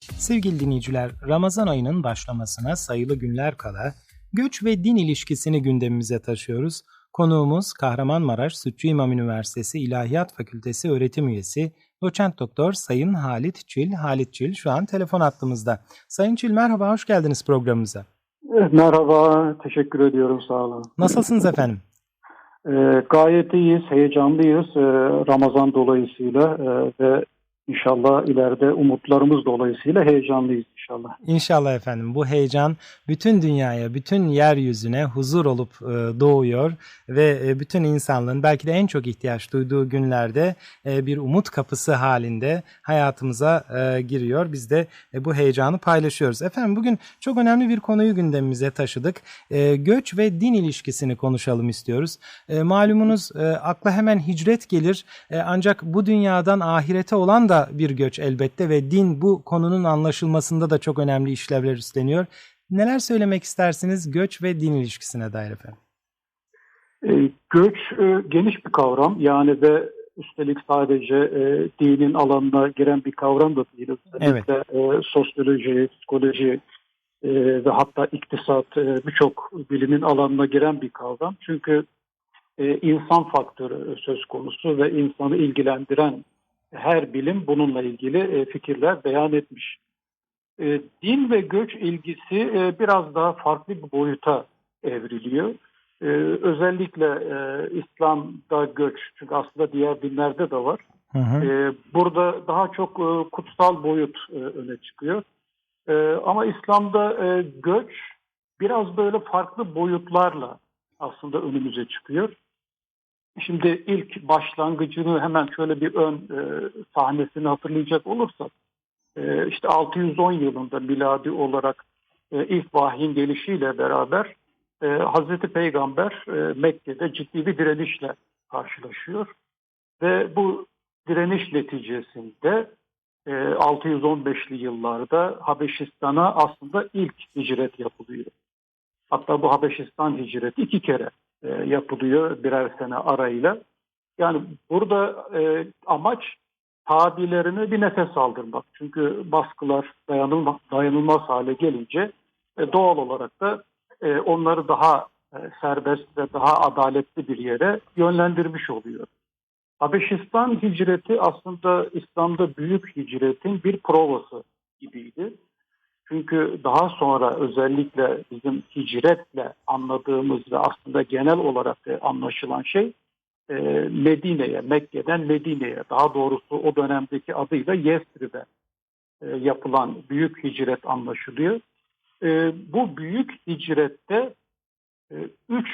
Sevgili dinleyiciler, Ramazan ayının başlamasına sayılı günler kala göç ve din ilişkisini gündemimize taşıyoruz. Konuğumuz Kahramanmaraş Sütçü İmam Üniversitesi İlahiyat Fakültesi öğretim üyesi Doçent Doktor Sayın Halit Çil. Halit Çil şu an telefon attığımızda. Sayın Çil merhaba, hoş geldiniz programımıza. Merhaba, teşekkür ediyorum, sağ olun. Nasılsınız efendim? Ee, gayet iyiyiz, heyecanlıyız ee, Ramazan dolayısıyla e, ve İnşallah ileride umutlarımız dolayısıyla heyecanlıyız inşallah. İnşallah efendim bu heyecan bütün dünyaya, bütün yeryüzüne huzur olup e, doğuyor ve e, bütün insanlığın belki de en çok ihtiyaç duyduğu günlerde e, bir umut kapısı halinde hayatımıza giriyor. Biz de bu heyecanı paylaşıyoruz. Efendim bugün çok önemli bir konuyu gündemimize taşıdık. Göç ve din ilişkisini konuşalım istiyoruz. Malumunuz akla hemen hicret gelir ancak bu dünyadan ahirete olan da bir göç elbette ve din bu konunun anlaşılmasında da çok önemli işlevler üstleniyor. Neler söylemek istersiniz göç ve din ilişkisine dair efendim? E, göç e, geniş bir kavram yani ve üstelik sadece e, dinin alanına giren bir kavram da değil. Evet. E, sosyoloji, psikoloji e, ve hatta iktisat e, birçok bilimin alanına giren bir kavram. Çünkü e, insan faktörü söz konusu ve insanı ilgilendiren her bilim bununla ilgili e, fikirler beyan etmiş. E, din ve göç ilgisi e, biraz daha farklı bir boyuta evriliyor. Özellikle İslam'da göç, çünkü aslında diğer dinlerde de var. Hı hı. Burada daha çok kutsal boyut öne çıkıyor. Ama İslam'da göç biraz böyle farklı boyutlarla aslında önümüze çıkıyor. Şimdi ilk başlangıcını hemen şöyle bir ön e, sahnesini hatırlayacak olursak e, işte 610 yılında miladi olarak e, ilk vahyin gelişiyle beraber e, Hazreti Peygamber e, Mekke'de ciddi bir direnişle karşılaşıyor ve bu direniş neticesinde e, 615'li yıllarda Habeşistan'a aslında ilk hicret yapılıyor. Hatta bu Habeşistan hicreti iki kere e, yapılıyor birer sene arayla. Yani burada e, amaç tabilerine bir nefes aldırmak. Çünkü baskılar dayanılmaz, dayanılmaz hale gelince e, doğal olarak da e, onları daha e, serbest ve daha adaletli bir yere yönlendirmiş oluyor. Habeşistan hicreti aslında İslam'da büyük hicretin bir provası gibiydi. Çünkü daha sonra özellikle bizim hicretle anladığımız ve aslında genel olarak anlaşılan şey e, Medine'ye, Mekke'den Medine'ye daha doğrusu o dönemdeki adıyla Yesrib'e e, yapılan büyük hicret anlaşılıyor. E, bu büyük hicrette üç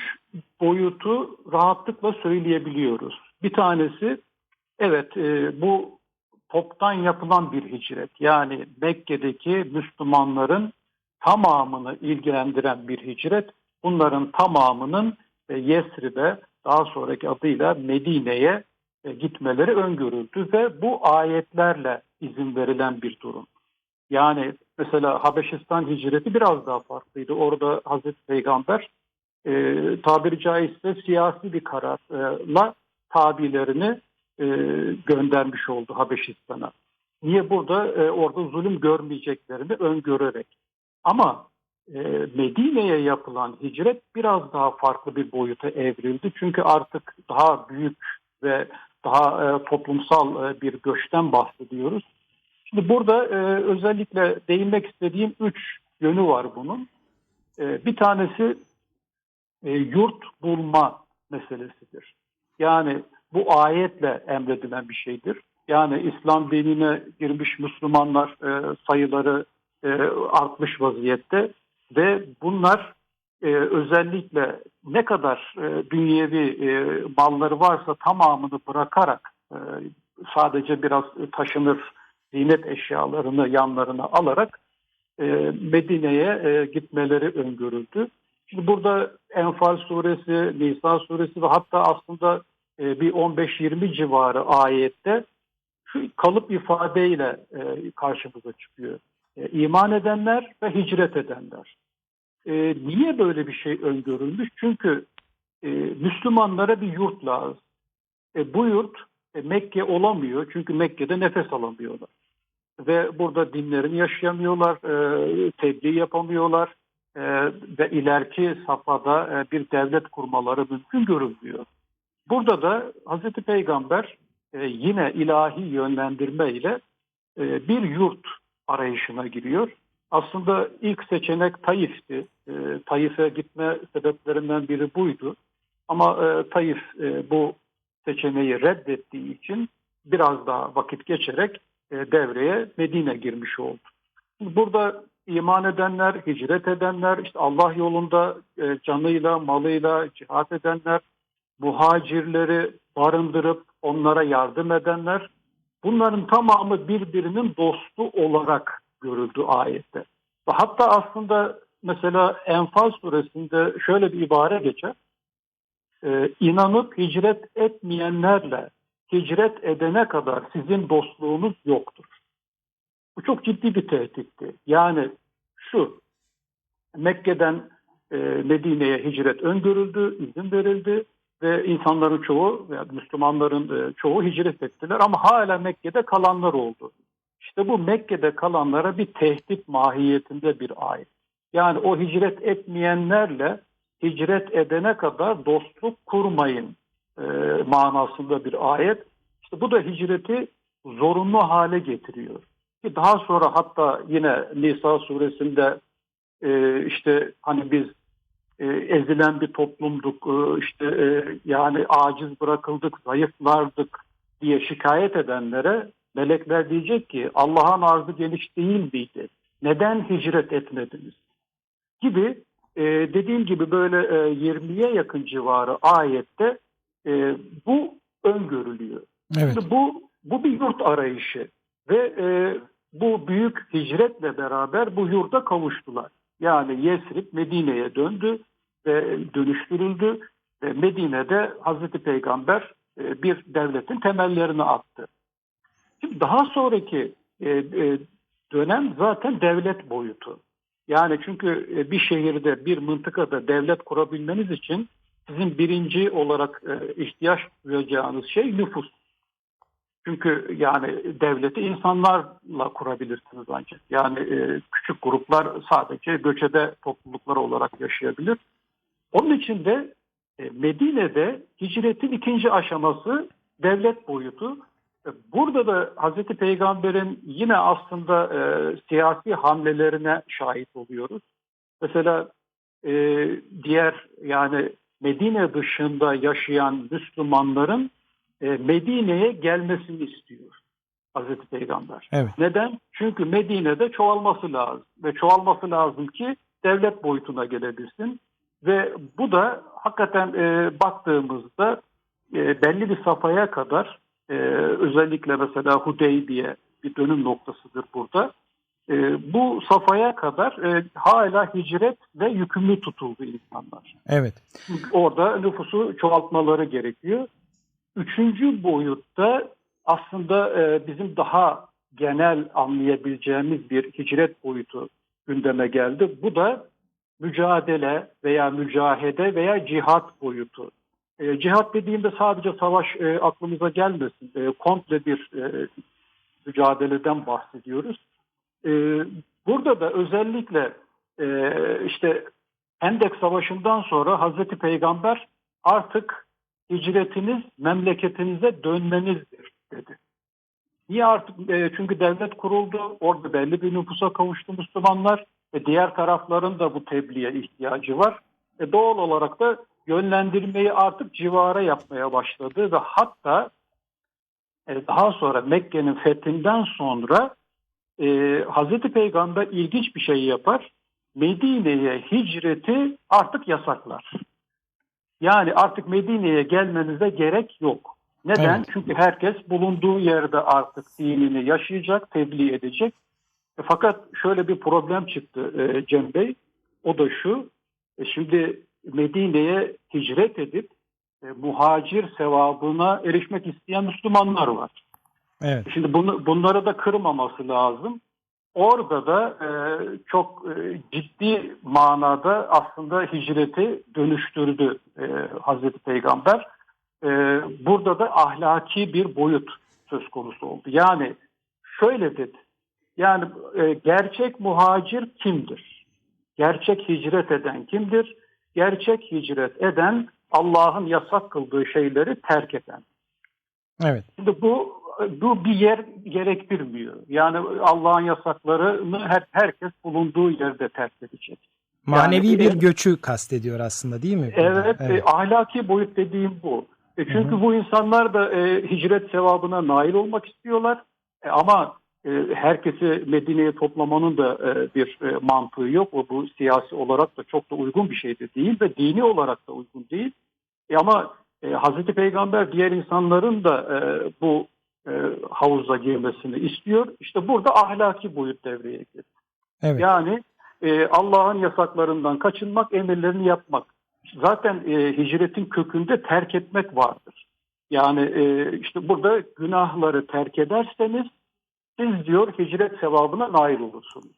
boyutu rahatlıkla söyleyebiliyoruz. Bir tanesi evet bu toptan yapılan bir hicret. Yani Mekke'deki Müslümanların tamamını ilgilendiren bir hicret. Bunların tamamının e, Yesrib'e daha sonraki adıyla Medine'ye e, gitmeleri öngörüldü ve bu ayetlerle izin verilen bir durum. Yani mesela Habeşistan hicreti biraz daha farklıydı. Orada Hazreti Peygamber e, tabiri caizse siyasi bir kararla tabilerini e, göndermiş oldu Habeşistan'a. Niye burada? E, orada zulüm görmeyeceklerini öngörerek. Ama e, Medine'ye yapılan hicret biraz daha farklı bir boyuta evrildi. Çünkü artık daha büyük ve daha e, toplumsal e, bir göçten bahsediyoruz. Şimdi burada e, özellikle değinmek istediğim üç yönü var bunun. E, bir tanesi e, yurt bulma meselesidir. Yani bu ayetle emredilen bir şeydir. Yani İslam dinine girmiş Müslümanlar e, sayıları e, artmış vaziyette ve bunlar e, özellikle ne kadar e, dünyevi e, malları varsa tamamını bırakarak e, sadece biraz taşınır zinet eşyalarını yanlarına alarak e, Medine'ye e, gitmeleri öngörüldü. Şimdi burada Enfal suresi, Nisa suresi ve hatta aslında bir 15-20 civarı ayette şu kalıp ifadeyle e, karşımıza çıkıyor. E, iman edenler ve hicret edenler. niye böyle bir şey öngörülmüş? Çünkü Müslümanlara bir yurt lazım. bu yurt Mekke olamıyor çünkü Mekke'de nefes alamıyorlar. ve burada dinlerini yaşayamıyorlar, e, tebliğ yapamıyorlar e, ve ileriki safhada e, bir devlet kurmaları mümkün görünmüyor. Burada da Hazreti Peygamber e, yine ilahi yönlendirme ile e, bir yurt arayışına giriyor. Aslında ilk seçenek Taif'ti. E, Taif'e gitme sebeplerinden biri buydu. Ama e, Taif e, bu seçeneği reddettiği için biraz daha vakit geçerek devreye Medine girmiş oldu. Burada iman edenler, hicret edenler, işte Allah yolunda canıyla, malıyla cihat edenler, muhacirleri barındırıp onlara yardım edenler, bunların tamamı birbirinin dostu olarak görüldü ayette. Ve hatta aslında mesela Enfal suresinde şöyle bir ibare geçer. Ee, inanıp hicret etmeyenlerle hicret edene kadar sizin dostluğunuz yoktur. Bu çok ciddi bir tehditti. Yani şu, Mekke'den e, Medine'ye hicret öngörüldü, izin verildi ve insanların çoğu veya Müslümanların e, çoğu hicret ettiler ama hala Mekke'de kalanlar oldu. İşte bu Mekke'de kalanlara bir tehdit mahiyetinde bir ayet. Yani o hicret etmeyenlerle hicret edene kadar dostluk kurmayın e, manasında bir ayet. İşte bu da hicreti zorunlu hale getiriyor. Ki daha sonra hatta yine Nisa suresinde e, işte hani biz e, ezilen bir toplumduk, e, işte e, yani aciz bırakıldık, zayıflardık diye şikayet edenlere melekler diyecek ki Allah'ın arzı geniş değil miydi? Neden hicret etmediniz? Gibi e, dediğim gibi böyle e, 20'ye yakın civarı ayette e, bu öngörülüyor. Evet. Şimdi bu bu bir yurt arayışı ve e, bu büyük hicretle beraber bu yurda kavuştular. Yani Yesrib Medine'ye döndü ve dönüştürüldü ve Medine'de Hazreti Peygamber e, bir devletin temellerini attı. Şimdi daha sonraki e, e, dönem zaten devlet boyutu. Yani çünkü bir şehirde, bir mıntıkada devlet kurabilmeniz için sizin birinci olarak ihtiyaç duyacağınız şey nüfus. Çünkü yani devleti insanlarla kurabilirsiniz ancak. Yani e, küçük gruplar sadece göçebe topluluklar olarak yaşayabilir. Onun için de e, Medine'de hicretin ikinci aşaması devlet boyutu. E, burada da Hazreti Peygamber'in yine aslında e, siyasi hamlelerine şahit oluyoruz. Mesela e, diğer yani Medine dışında yaşayan Müslümanların Medine'ye gelmesini istiyor Hazreti Peygamber. Evet. Neden? Çünkü Medine'de çoğalması lazım ve çoğalması lazım ki devlet boyutuna gelebilsin. Ve bu da hakikaten e, baktığımızda e, belli bir safhaya kadar e, özellikle mesela Hudeybiye bir dönüm noktasıdır burada. E, bu safhaya kadar e, hala hicret ve yükümlü tutuldu insanlar. Evet. Orada nüfusu çoğaltmaları gerekiyor. Üçüncü boyutta aslında e, bizim daha genel anlayabileceğimiz bir hicret boyutu gündeme geldi. Bu da mücadele veya mücahede veya cihat boyutu. E, cihat dediğimde sadece savaş e, aklımıza gelmesin. Komple bir mücadeleden bahsediyoruz. Burada da özellikle işte Hendek Savaşı'ndan sonra Hazreti Peygamber artık hicretiniz memleketinize dönmenizdir dedi. Niye artık? E, çünkü devlet kuruldu. Orada belli bir nüfusa kavuştu Müslümanlar. Ve diğer tarafların da bu tebliğe ihtiyacı var. E, doğal olarak da yönlendirmeyi artık civara yapmaya başladı ve hatta e, daha sonra Mekke'nin fethinden sonra e, Hazreti Peygamber ilginç bir şey yapar. Medine'ye hicreti artık yasaklar. Yani artık Medine'ye gelmenize gerek yok. Neden? Evet. Çünkü herkes bulunduğu yerde artık dinini yaşayacak, tebliğ edecek. E, fakat şöyle bir problem çıktı e, Cem Bey. O da şu. E, şimdi Medine'ye hicret edip muhacir sevabına erişmek isteyen Müslümanlar var. Evet. Şimdi bunu, bunları da kırmaması lazım. Orada da e, çok e, ciddi manada aslında hicreti dönüştürdü e, Hazreti Peygamber. E, burada da ahlaki bir boyut söz konusu oldu. Yani şöyle dedi, Yani e, gerçek muhacir kimdir? Gerçek hicret eden kimdir? Gerçek hicret eden Allah'ın yasak kıldığı şeyleri terk eden. Evet. Şimdi bu bu bir yer gerektirmiyor. Yani Allah'ın yasaklarını her, herkes bulunduğu yerde terk edecek. Manevi Yani- bir göçü kastediyor aslında değil mi? burada? Evet, e, ahlaki boyut dediğim bu. E, çünkü bu insanlar da e, hicret sevabına nail olmak istiyorlar. E, ama e, herkesi Medine'ye toplamanın da e, bir e, mantığı yok. O bu siyasi olarak da çok da uygun bir şey de değil ve dini olarak da uygun değil. E, ama e, Hazreti Peygamber diğer insanların da e, bu e, havuza girmesini istiyor. İşte burada ahlaki boyut devreye giriyor. Evet. Yani e, Allah'ın yasaklarından kaçınmak, emirlerini yapmak. Zaten e, hicretin kökünde terk etmek vardır. Yani e, işte burada günahları terk ederseniz siz diyor hicret sevabına nail olursunuz.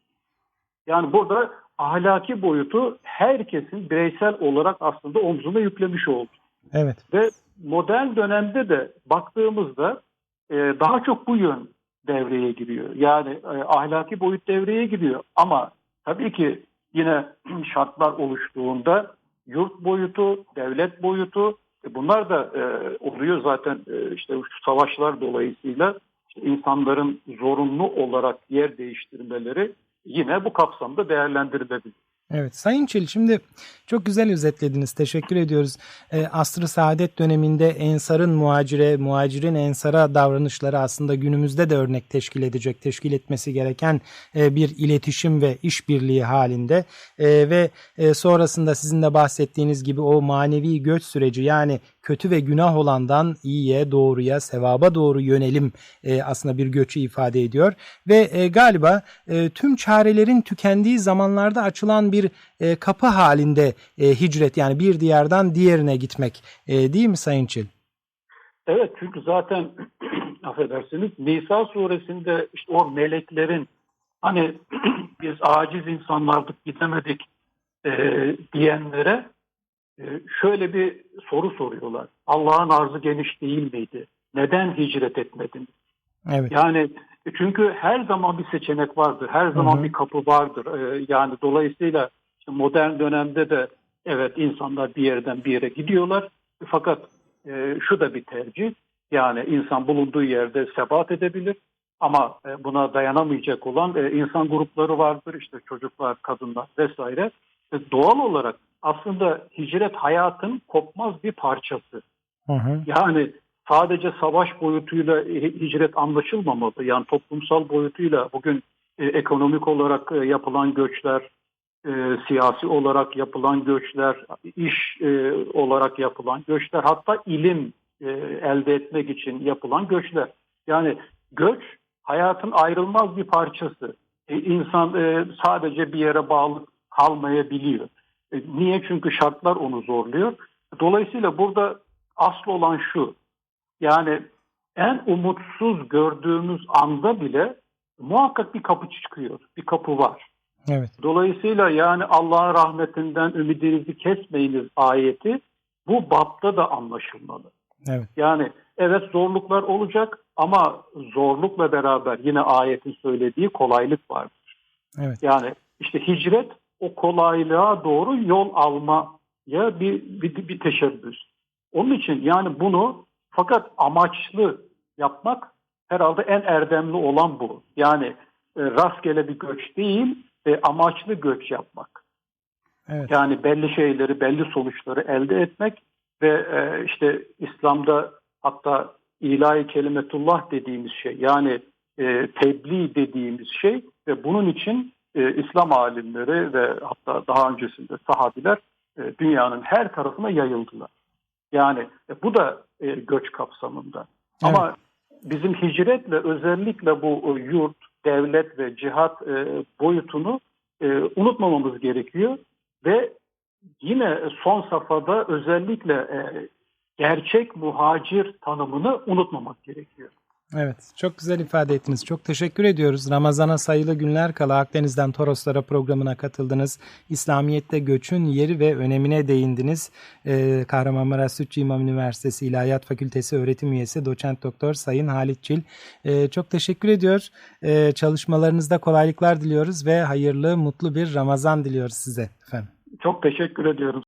Yani burada ahlaki boyutu herkesin bireysel olarak aslında omzuna yüklemiş oldu. Evet. Ve modern dönemde de baktığımızda e, daha çok bu yön devreye giriyor. Yani e, ahlaki boyut devreye giriyor. Ama tabii ki yine şartlar oluştuğunda yurt boyutu, devlet boyutu e, bunlar da e, oluyor zaten e, işte şu savaşlar dolayısıyla işte insanların zorunlu olarak yer değiştirmeleri yine bu kapsamda değerlendirilebilir. Evet Sayın Çelik şimdi çok güzel özetlediniz. Teşekkür ediyoruz. E, Asr-ı Saadet döneminde Ensar'ın muhacire, muhacirin Ensar'a davranışları aslında günümüzde de örnek teşkil edecek, teşkil etmesi gereken e, bir iletişim ve işbirliği halinde E, ve e, sonrasında sizin de bahsettiğiniz gibi o manevi göç süreci yani kötü ve günah olandan iyiye, doğruya, sevaba doğru yönelim e, aslında bir göçü ifade ediyor ve e, galiba e, tüm çarelerin tükendiği zamanlarda açılan bir e, kapı halinde e, hicret yani bir diyardan diğerine gitmek e, değil mi Sayın Çil? Evet çünkü zaten affedersiniz Nisa suresinde işte o meleklerin hani biz aciz insanlardık gidemedik e, diyenlere şöyle bir soru soruyorlar. Allah'ın arzı geniş değil miydi? Neden hicret etmedin? Evet. Yani e, çünkü her zaman bir seçenek vardır. Her zaman Hı hı. bir kapı vardır. E, yani dolayısıyla modern dönemde de evet insanlar bir yerden bir yere gidiyorlar. Fakat e, şu da bir tercih. Yani insan bulunduğu yerde sebat edebilir. Ama e, buna dayanamayacak olan insan grupları vardır. İşte çocuklar, kadınlar vesaire. Doğal olarak aslında hicret hayatın kopmaz bir parçası. Hı hı. Yani sadece savaş boyutuyla hi- hicret anlaşılmamalı. Yani toplumsal boyutuyla bugün e, ekonomik olarak e, yapılan göçler, e, siyasi olarak yapılan göçler, iş e, olarak yapılan göçler, hatta ilim e, elde etmek için yapılan göçler. Yani göç hayatın ayrılmaz bir parçası. E, insan e, sadece bir yere bağlı kalmayabiliyor. E, niye? Çünkü şartlar onu zorluyor. Dolayısıyla burada asıl olan şu. Yani en umutsuz gördüğümüz anda bile muhakkak bir kapı çıkıyor. Bir kapı var. Evet. Dolayısıyla yani Allah'ın rahmetinden ümidinizi kesmeyiniz ayeti bu bapta da anlaşılmalı. Evet. Yani evet zorluklar olacak ama zorlukla beraber yine ayetin söylediği kolaylık var. Evet. Yani işte hicret o kolaylığa doğru yol almaya bir, bir, bir teşebbüs. Onun için yani bunu fakat amaçlı yapmak herhalde en erdemli olan bu. Yani e, rastgele bir göç değil, e, amaçlı göç yapmak. Evet. Yani belli şeyleri, belli sonuçları elde etmek ve e, işte İslam'da hatta ilahi kelimetullah dediğimiz şey yani e, tebliğ dediğimiz şey ve bunun için e, İslam alimleri ve hatta daha öncesinde sahabiler e, dünyanın her tarafına yayıldılar. Yani e, bu da e, göç kapsamında. Ama bizim hicretle özellikle bu e, yurt, devlet ve cihat e, boyutunu e, unutmamamız gerekiyor ve yine son safhada özellikle e, gerçek muhacir tanımını unutmamak gerekiyor. Evet, çok güzel ifade ettiniz. Çok teşekkür ediyoruz. Ramazana sayılı günler kala Akdeniz'den Toroslara programına katıldınız. İslamiyet'te göçün yeri ve önemine değindiniz. Ee, Kahramanmaraş Sütçü İmam Üniversitesi İlahiyat Fakültesi öğretim üyesi doçent doktor Sayın Halit Çil. Ee, çok teşekkür ediyor. Ee, çalışmalarınızda kolaylıklar diliyoruz ve hayırlı, mutlu bir Ramazan diliyoruz size efendim. Çok teşekkür ediyorum.